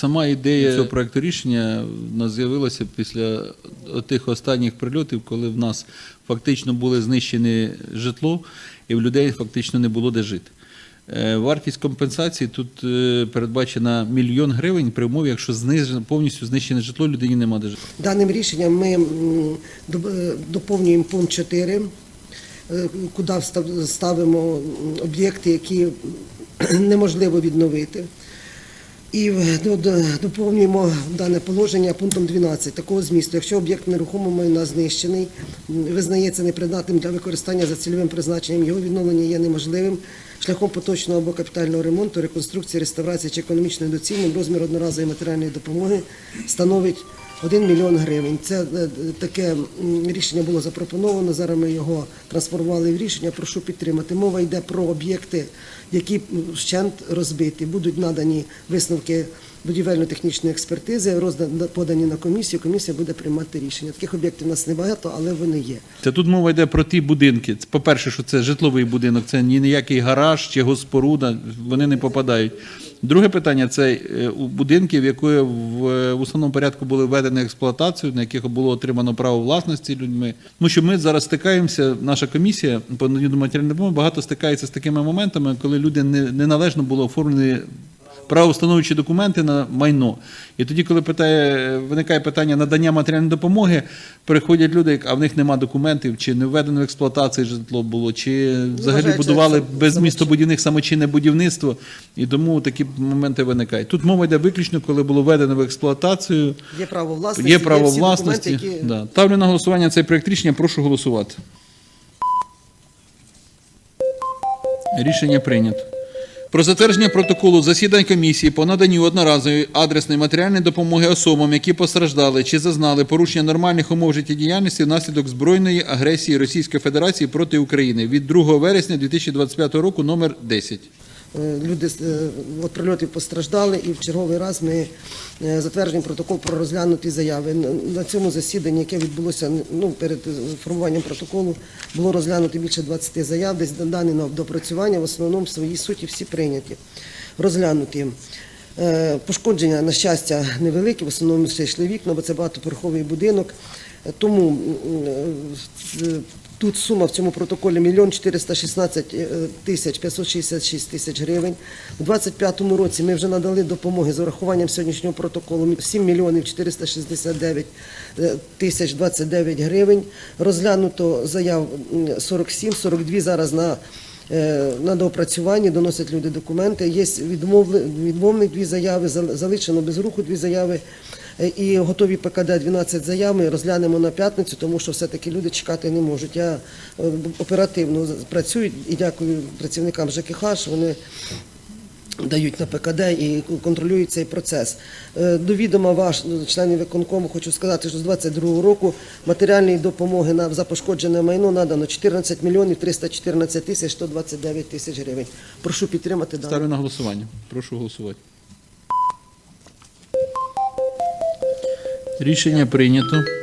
Сама ідея цього проекту рішення в нас з'явилася після тих останніх прильотів, коли в нас фактично було знищене житло, і в людей фактично не було де жити. Е, Вартість компенсації тут е, передбачена мільйон гривень при умові, якщо знижено, повністю знищене житло, людині нема де жити. Даним рішенням ми е, доповнюємо пункт 4, е, куди ставимо об'єкти, які неможливо відновити. І до- до- доповнюємо дане положення пунктом 12 такого змісту. Якщо об'єкт нерухомого майна знищений, визнається непридатним для використання за цільовим призначенням, його відновлення є неможливим шляхом поточного або капітального ремонту, реконструкції, реставрації чи економічної доцільним розмір одноразової матеріальної допомоги становить 1 мільйон гривень. Це е, таке рішення було запропоновано. Зараз ми його трансформували в рішення. Прошу підтримати. Мова йде про об'єкти, які вщент розбиті. Будуть надані висновки будівельно-технічної експертизи, подані на комісію. Комісія буде приймати рішення. Таких об'єктів у нас небагато, але вони є. Це тут мова йде про ті будинки. По-перше, що це житловий будинок, це ні ніякий гараж чи госпоруда, вони не попадають. Друге питання це е, у будинків, якої в, в установному порядку були введені експлуатацію, на яких було отримано право власності людьми. Ну що ми зараз стикаємося, наша комісія по наданню матеріальної допомоги багато стикається з такими моментами, коли люди не, неналежно було оформлені правоустановчі документи на майно. І тоді, коли питає, виникає питання надання матеріальної допомоги, приходять люди, а в них нема документів, чи не введено в експлуатацію житло було, чи взагалі вважається будували без містобудівних самочинне будівництво, і тому такі моменти виникають. Тут мова йде виключно, коли було введено в експлуатацію. Є право власності, Є право всі власності. документи, які Да. Ставлю на голосування цей проект рішення. Прошу голосувати. Рішення прийнято. Про затвердження протоколу засідань комісії по наданню одноразової адресної матеріальної допомоги особам, які постраждали чи зазнали порушення нормальних умов життєдіяльності внаслідок збройної агресії Російської Федерації проти України від 2 вересня 2025 року номер 10. Е, Люди е, від прильотів постраждали, і в черговий раз ми е, затверджуємо протокол про розглянуті заяви. На- цьому засіданні, яке відбулося ну, перед формуванням протоколу, було розглянуто більше 20 заяв, десь дані на допрацювання, в основному в своїй суті всі прийняті, розглянуті. Пошкодження, на щастя, невеликі, в основному все йшли вікна, бо це багатоповерховий будинок. Тому тут сума в цьому протоколі 1 416 е, тисяч 566 тисяч гривень. У 2025 році ми вже надали допомоги з урахуванням сьогоднішнього протоколу 7 мільйонів 469 е, тисяч 29 гривень. Розглянуто заяв м, 47, 42 зараз на на доопрацюванні доносять люди документи. Є відмовних дві заяви, залишено без руху дві заяви. Е, І готові ПКД 12 заяв ми розглянемо на п'ятницю, тому що все-таки люди чекати не можуть. Я е, оперативно працюю і дякую працівникам ЖКХ, що вони дають на ПКД і контролюють цей процес. Е, До відома ваш членів виконкому хочу сказати, що з 22 року матеріальної допомоги на за пошкоджене майно надано 14 мільйонів 314 тисяч 129 тисяч гривень. Прошу підтримати дану. Ставлю на голосування. Прошу голосувати. Рішення прийнято.